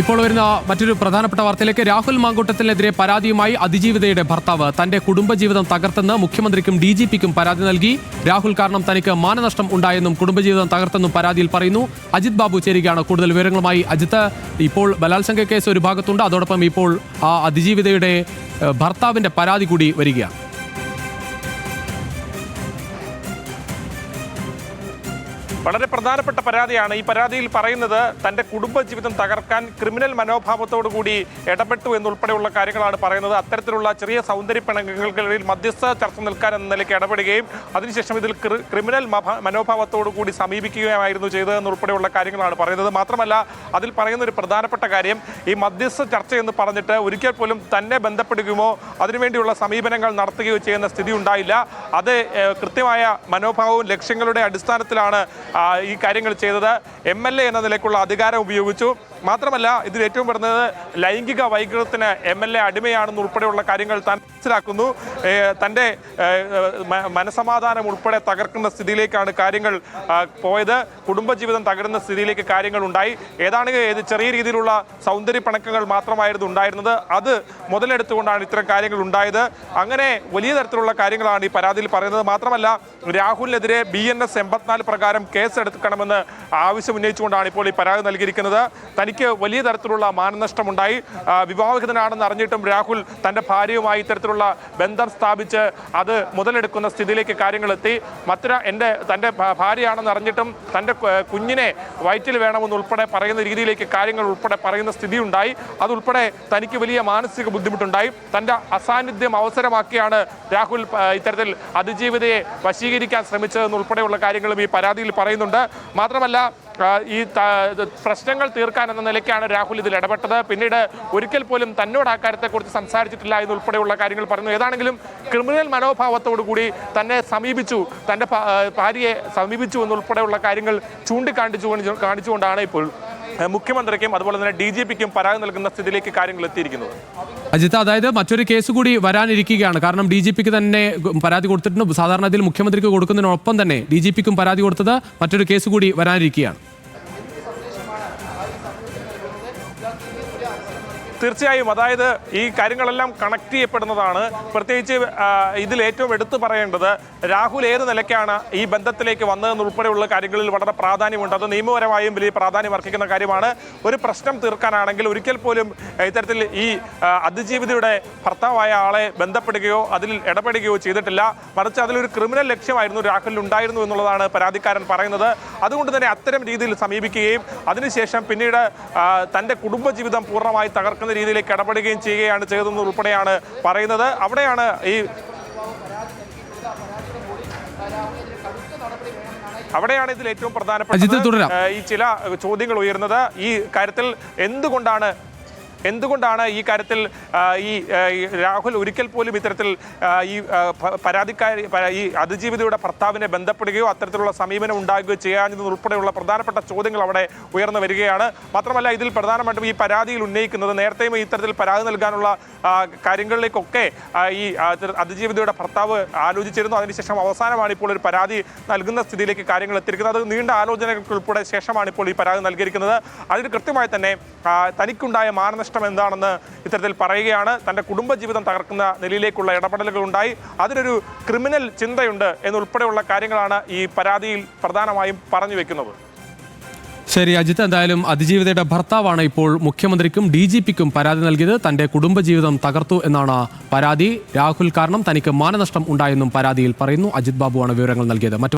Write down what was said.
ഇപ്പോൾ വരുന്ന മറ്റൊരു പ്രധാനപ്പെട്ട വാർത്തയിലേക്ക് രാഹുൽ മാങ്കൂട്ടത്തിനെതിരെ പരാതിയുമായി അതിജീവിതയുടെ ഭർത്താവ് തന്റെ കുടുംബജീവിതം തകർത്തെന്ന് മുഖ്യമന്ത്രിക്കും ഡി ജി പിക്കും പരാതി നൽകി. രാഹുൽ കാരണം തനിക്ക് മാനനഷ്ടം ഉണ്ടായെന്നും കുടുംബജീവിതം തകർത്തെന്നും പരാതിയിൽ പറയുന്നു. അജിത് ബാബു ചേരുകയാണ് കൂടുതൽ വിവരങ്ങളുമായി. അജിത്ത് ഇപ്പോൾ ബലാത്സംഗ കേസ് ഒരു ഭാഗത്തുണ്ട്. അതോടൊപ്പം ഇപ്പോൾ ആ അതിജീവിതയുടെ ഭർത്താവിന്റെ പരാതി കൂടി വരികയാണ്. വളരെ പ്രധാനപ്പെട്ട പരാതിയാണ്. ഈ പരാതിയിൽ പറയുന്നത് തന്റെ കുടുംബജീവിതം തകർക്കാൻ ക്രിമിനൽ മനോഭാവത്തോടുകൂടി ഇടപെട്ടു എന്നുൾപ്പെടെയുള്ള കാര്യങ്ങളാണ് പറയുന്നത്. അത്തരത്തിലുള്ള ചെറിയ സൗന്ദര്യ പിണങ്ങൾക്കിടയിൽ മധ്യസ്ഥ ചർച്ച നിൽക്കാൻ എന്ന നിലയ്ക്ക് ഇടപെടുകയും അതിനുശേഷം ഇതിൽ ക്രി- ക്രിമിനൽ കൂടി സമീപിക്കുകയായിരുന്നു ചെയ്തതെന്നുൾപ്പെടെയുള്ള കാര്യങ്ങളാണ് പറയുന്നത്. മാത്രമല്ല അതിൽ പറയുന്ന ഒരു പ്രധാനപ്പെട്ട കാര്യം ഈ മധ്യസ്ഥ ചർച്ച എന്ന് പറഞ്ഞിട്ട് ഒരിക്കൽ പോലും തന്നെ ബന്ധപ്പെടുകയോ അതിനുവേണ്ടിയുള്ള സമീപനങ്ങൾ നടത്തുകയോ ചെയ്യുന്ന സ്ഥിതി ഉണ്ടായില്ല. അത് കൃത്യമായ മനോഭാവവും ലക്ഷ്യങ്ങളുടെ അടിസ്ഥാനത്തിലാണ് ഈ കാര്യങ്ങൾ ചെയ്തത് എം എൽ എ എന്ന നിലയ്ക്കുള്ള അധികാരം ഉപയോഗിച്ചു. മാത്രമല്ല ഇതിൽ ഏറ്റവും പറഞ്ഞത് ലൈംഗിക വൈകൃതത്തിന് എം എൽ എ അടിമയാണെന്ന് ഉൾപ്പെടെയുള്ള കാര്യങ്ങൾ താൻ മനസ്സിലാക്കുന്നു. തന്റെ മനസമാധാനം ഉൾപ്പെടെ തകർക്കുന്ന സ്ഥിതിയിലേക്കാണ് കാര്യങ്ങൾ പോയത്. കുടുംബജീവിതം തകരുന്ന സ്ഥിതിയിലേക്ക് കാര്യങ്ങൾ ഉണ്ടായി. ഏതാണ് ഏത് ചെറിയ രീതിയിലുള്ള സൗന്ദര്യ പിണക്കങ്ങൾ മാത്രമായിരുന്നു ഉണ്ടായിരുന്നത്. അത് മുതലെടുത്തുകൊണ്ടാണ് ഇത്തരം കാര്യങ്ങൾ ഉണ്ടായത്. അങ്ങനെ വലിയ തരത്തിലുള്ള കാര്യങ്ങളാണ് ഈ പരാതിയിൽ പറയുന്നത്. മാത്രമല്ല രാഹുലിനെതിരെ ബി എൻ എസ് എൺപത്തിനാല് പ്രകാരം കേസ് എടുക്കണമെന്ന് ആവശ്യം ഉന്നയിച്ചുകൊണ്ടാണ് ഇപ്പോൾ ഈ പരാതി നൽകിയിരിക്കുന്നത്. തനിക്ക് വലിയ തരത്തിലുള്ള മാനനഷ്ടമുണ്ടായി. വിവാഹിതനാണെന്ന് അറിഞ്ഞിട്ടും രാഹുൽ തന്റെ ഭാര്യയുമായി ഇത്തരത്തിലുള്ള ബന്ധം സ്ഥാപിച്ച് അത് മുതലെടുക്കുന്ന സ്ഥിതിയിലേക്ക് കാര്യങ്ങൾ എത്തി. മറ്റൊരു എന്റെ തന്റെ ഭാര്യയാണെന്ന് അറിഞ്ഞിട്ടും തന്റെ കുഞ്ഞിനെ വയറ്റിൽ വേണമെന്ന് ഉൾപ്പെടെ പറയുന്ന രീതിയിലേക്ക് കാര്യങ്ങൾ ഉൾപ്പെടെ പറയുന്ന സ്ഥിതി ഉണ്ടായി അതുൾപ്പെടെ തനിക്ക് വലിയ മാനസിക ബുദ്ധിമുട്ടുണ്ടായി. തന്റെ അസാന്നിധ്യം അവസരമാക്കിയാണ് രാഹുൽ ഇത്തരത്തിൽ അതിജീവിതയെ വശീകരിക്കാൻ ശ്രമിച്ചതെന്ന് ഉൾപ്പെടെയുള്ള കാര്യങ്ങളും ഈ പരാതിയിൽ പറയുന്നുണ്ട്. മാത്രമല്ല ഈ പ്രശ്നങ്ങൾ തീർക്കാൻ എന്ന നിലയ്ക്കാണ് രാഹുൽ ഇതിൽ ഇടപെട്ടത്. പിന്നീട് ഒരിക്കൽ പോലും തന്നോട് ആ കാര്യത്തെക്കുറിച്ച് സംസാരിച്ചിട്ടില്ല എന്നുൾപ്പെടെയുള്ള കാര്യങ്ങൾ പറഞ്ഞു. ഏതാണെങ്കിലും ക്രിമിനൽ മനോഭാവത്തോടു കൂടി തന്നെ സമീപിച്ചു തന്റെ ഭാര്യയെ സമീപിച്ചു എന്നുൾപ്പെടെയുള്ള കാര്യങ്ങൾ ചൂണ്ടിക്കാണിച്ചു കാണിച്ചുകൊണ്ടാണ് ഇപ്പോൾ മുഖ്യമന്ത്രിക്കും അതുപോലെ തന്നെ ഡി ജി പിക്കും പരാതി നൽകുന്ന സ്ഥിതിയിലേക്ക് കാര്യങ്ങൾ എത്തിയിരിക്കുന്നത് അജിത്ത് അതായത് മറ്റൊരു കേസ് കൂടി വരാനിരിക്കുകയാണ്. കാരണം ഡി ജി പിക്ക് തന്നെ പരാതി കൊടുത്തിട്ടുണ്ട്. സാധാരണ ഇതിൽ മുഖ്യമന്ത്രിക്ക് കൊടുക്കുന്നതിനൊപ്പം തന്നെ ഡി ജി പിക്കും പരാതി കൊടുത്തത് മറ്റൊരു കേസ് കൂടി വരാനിരിക്കുകയാണ്. തീർച്ചയായും അതായത് ഈ കാര്യങ്ങളെല്ലാം കണക്ട് ചെയ്യപ്പെടുന്നതാണ്. പ്രത്യേകിച്ച് ഇതിൽ ഏറ്റവും എടുത്തു പറയേണ്ടത് രാഹുൽ ഏത് നിലയ്ക്കാണ് ഈ ബന്ധത്തിലേക്ക് വന്നതെന്ന് ഉൾപ്പെടെയുള്ള കാര്യങ്ങളിൽ വളരെ പ്രാധാന്യമുണ്ട്. അത് നിയമപരമായും വലിയ പ്രാധാന്യം അർഹിക്കുന്ന കാര്യമാണ്. ഒരു പ്രശ്നം തീർക്കാനാണെങ്കിൽ ഒരിക്കൽ പോലും ഇത്തരത്തിൽ ഈ അതിജീവിതയുടെ ഭർത്താവായ ആളെ ബന്ധപ്പെടുകയോ അതിൽ ഇടപെടുകയോ ചെയ്തിട്ടില്ല. മറിച്ച് അതിലൊരു ക്രിമിനൽ ലക്ഷ്യമായിരുന്നു രാഹുലിൽ ഉണ്ടായിരുന്നു എന്നുള്ളതാണ് പരാതിക്കാരൻ പറയുന്നത്. അതുകൊണ്ട് തന്നെ അത്തരം രീതിയിൽ സമീപിക്കുകയും അതിനുശേഷം പിന്നീട് തന്റെ കുടുംബജീവിതം പൂർണമായി തകർക്കുന്ന രീതിയിലേക്ക് ഇടപെടുകയും ചെയ്യുകയാണ് ചെയ്തതെന്ന് ഉൾപ്പെടെയാണ് പറയുന്നത്. അവിടെയാണ് ഈ അവിടെയാണ് ഇതിൽ ഏറ്റവും പ്രധാനപ്പെട്ട ഈ ചില ചോദ്യങ്ങൾ ഉയരുന്നത്. ഈ കാര്യത്തിൽ എന്തുകൊണ്ടാണ് എന്തുകൊണ്ടാണ് ഈ കാര്യത്തിൽ ഈ രാഹുൽ ഒരിക്കൽ പോലും ഇത്തരത്തിൽ ഈ പരാതിക്കാരി ഈ അതിജീവിതയുടെ ഭർത്താവിനെ ബന്ധപ്പെടുകയോ അത്തരത്തിലുള്ള സമീപനം ഉണ്ടാകുകയോ ചെയ്യാഞ്ഞത് ഉൾപ്പെടെയുള്ള പ്രധാനപ്പെട്ട ചോദ്യങ്ങൾ അവിടെ ഉയർന്നു വരികയാണ്. മാത്രമല്ല ഇതിൽ പ്രധാനമായിട്ടും ഈ പരാതിയിൽ ഉന്നയിക്കുന്നത് നേരത്തെയും ഇത്തരത്തിൽ പരാതി നൽകാനുള്ള കാര്യങ്ങളിലേക്കൊക്കെ ഈ അതിജീവിതയുടെ ഭർത്താവ് ആലോചിച്ചിരുന്നു. അതിനുശേഷം അവസാനമാണ് ഇപ്പോൾ ഒരു പരാതി നൽകുന്ന സ്ഥിതിയിലേക്ക് കാര്യങ്ങൾ എത്തിയിരിക്കുന്നത്. അത് നീണ്ട ആലോചനകൾക്ക് ഉൾപ്പെടെ ശേഷമാണ് ഇപ്പോൾ ഈ പരാതി നൽകിയിരിക്കുന്നത്. അതിന് കൃത്യമായി തന്നെ തനിക്കുണ്ടായ മാനനഷ്ടം എന്താണെന്ന് ഇത്തരത്തിൽ പറയുകയാണ്. തന്റെ കുടുംബജീവിതം തകർക്കുന്ന നിലയിലേക്കുള്ള ഇടപെടലുകൾ ഉണ്ടായി. അതിനൊരു ക്രിമിനൽ ചിന്തയുണ്ട് എന്നുൾപ്പെടെയുള്ള കാര്യങ്ങളാണ് ഈ പരാതിയിൽ പ്രധാനമായും പറഞ്ഞു വെക്കുന്നത്. ശരി അജിത്. എന്തായാലും അതിജീവിതയുടെ ഭർത്താവാണ് ഇപ്പോൾ മുഖ്യമന്ത്രിക്കും ഡി ജി പിക്കും പരാതി നൽകിയത്. തന്റെ കുടുംബജീവിതം തകർത്തു എന്നാണ് പരാതി. രാഹുൽ കാരണം തനിക്ക് മാനനഷ്ടം ഉണ്ടായെന്നും പരാതിയിൽ പറയുന്നു. അജിത് ബാബുവാണ് വിവരങ്ങൾ നൽകിയത്.